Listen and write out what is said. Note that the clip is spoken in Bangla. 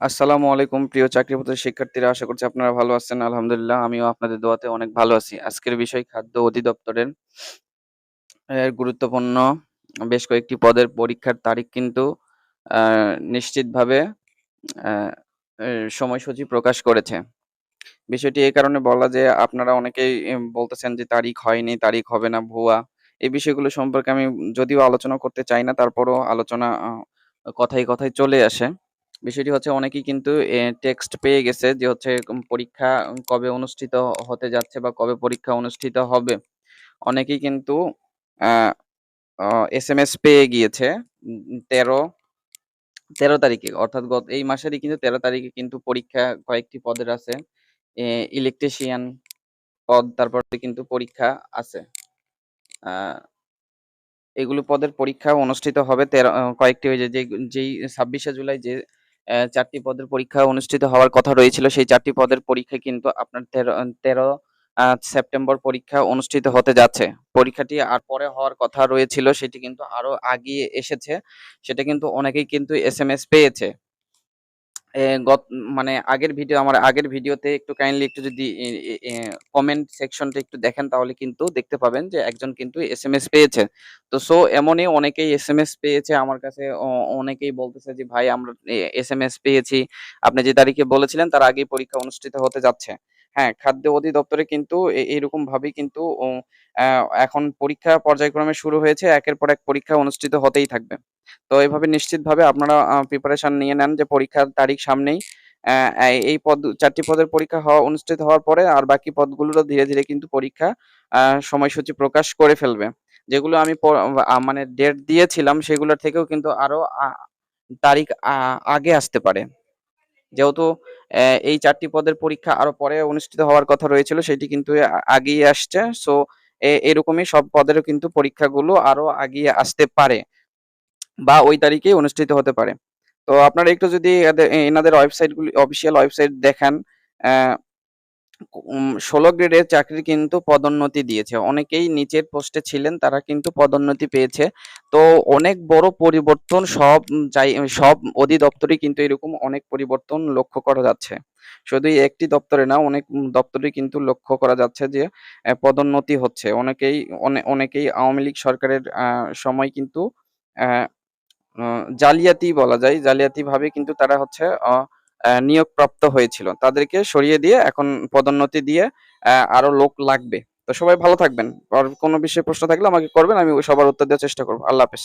আসসালামু আলাইকুম প্রিয় চাকরিপ্রার্থী শিক্ষার্থীরা আশা করছি আপনারা ভালো আছেন। আলহামদুলিল্লাহ আমিও আপনাদের দোয়াতে অনেক ভালো আছি। আজকের বিষয় খাদ্য অধিদপ্তরের গুরুত্বপূর্ণ বেশ কয়েকটি পদের পরীক্ষার তারিখ কিন্তু নিশ্চিতভাবে সময়সূচি প্রকাশ করেছে। বিষয়টি এই কারণে বলা যে আপনারা অনেকেই বলতেছেন যে তারিখ হয়নি তারিখ হবে না ভুয়া। এই বিষয়গুলো সম্পর্কে আমি যদিও আলোচনা করতে চাই না তারপরও আলোচনা আহ, কথায় কথায় চলে আসে। বিষয়টি হচ্ছে অনেকেই কিন্তু টেক্সট পেয়ে গেছে যে হচ্ছে পরীক্ষা কবে অনুষ্ঠিত হতে যাচ্ছে বা কবে পরীক্ষা অনুষ্ঠিত হবে। অনেকেই কিন্তু এস এম এস পেয়ে গিয়েছে তেরো তেরো তারিখে। অর্থাৎ গত, এই মাসেরই কিন্তু তেরো তারিখে কিন্তু পরীক্ষা কয়েকটি পদের আছে। ইলেকট্রিশিয়ান পদ, তারপর কিন্তু পরীক্ষা আছে। এগুলো পদের পরীক্ষা অনুষ্ঠিত হবে তেরো, কয়েকটি হয়ে যে, যেই ছাব্বিশে জুলাই যে চারটি পদের পরীক্ষা অনুষ্ঠিত হওয়ার কথা রয়েছিল। সেই চারটি পদের পরীক্ষা কিন্তু আপনার তেরো তেরো সেপ্টেম্বর পরীক্ষা অনুষ্ঠিত হতে যাচ্ছে। পরীক্ষাটি আর পরে হওয়ার কথা রয়েছিল, সেটি কিন্তু আরও আগিয়ে এসেছে। সেটা কিন্তু অনেকেই কিন্তু এস এম এস পেয়েছে। গত মানে আগের ভিডিও, আমার আগের ভিডিওতে একটু কাইন্ডলি একটু যদি কমেন্ট সেকশনটা একটু দেখেন, তাহলে কিন্তু দেখতে পাবেন যে একজন কিন্তু এস এম এস পেয়েছে। তো সো এমনই অনেকেই এসএমএস পেয়েছে আমার কাছে। অনেকেই বলতেছে যে, ভাই, আমরা এসএমএস পেয়েছি। আপনি যে তারিখে বলেছিলেন, তার আগেই পরীক্ষা অনুষ্ঠিত হতে যাচ্ছে। হ্যাঁ খাদ্য অধিদপ্তরে কিন্তু এইরকম ভাবেই কিন্তু এখন পরীক্ষা পর্যায়ক্রমে শুরু হয়েছে। একের পর এক পরীক্ষা অনুষ্ঠিত হতেই থাকবে। তো এভাবে নিশ্চিতভাবে আপনারা প্রিপারেশন নিয়ে নেন যে পরীক্ষার তারিখ সামনেই। এই- পদ, চারটি পদের পরীক্ষা হওয়া, অনুষ্ঠিত হওয়ার পরে আর বাকি পদগুলোরও ধীরে ধীরে কিন্তু পরীক্ষা সময়সূচি প্রকাশ করে ফেলবে। যেগুলো আমি মানে ডেট দিয়েছিলাম সেগুলোর থেকেও কিন্তু আরও তারিখ আগে আসতে পারে। যেহেতু এই চারটি পদের পরীক্ষা আরও পরে অনুষ্ঠিত হওয়ার কথা রয়েছিল, সেটি কিন্তু আগিয়ে আসছে। সো এরকমই সব পদেরও কিন্তু পরীক্ষাগুলো আরও আগিয়ে আসতে পারে। বা ওই তারিখেই অনুষ্ঠিত হতে পারে। তো আপনারা একটু যদি এনাদের ওয়েবসাইটগুলি অফিসিয়াল ওয়েবসাইট দেখেন ষোলো গ্রেডের চাকরি কিন্তু পদোন্নতি দিয়েছে। অনেকেই নিচের পোস্টে ছিলেন, তারা কিন্তু পদোন্নতি পেয়েছে। তো অনেক বড় পরিবর্তন সব যাই, সব অধিদপ্তরে কিন্তু এরকম অনেক পরিবর্তন লক্ষ্য করা যাচ্ছে। শুধু একটি দপ্তরে না, অনেক দপ্তরে কিন্তু লক্ষ্য করা যাচ্ছে যে পদোন্নতি হচ্ছে। অনেকেই, অনে- অনেকেই আওয়ামী লীগ সরকারের সময় কিন্তু জালিয়াতি বলা যায়। জালিয়াতি ভাবে কিন্তু তারা হচ্ছে নিয়োগপ্রাপ্ত হয়েছিল। তাদেরকে সরিয়ে দিয়ে এখন পদোন্নতি দিয়ে আরও লোক লাগবে। তো সবাই ভালো থাকবেন। আর কোনো বিষয়ে প্রশ্ন থাকলে আমাকে করবেন, আমি সবার উত্তর দেওয়ার চেষ্টা করব। আল্লাহ হাফেজ।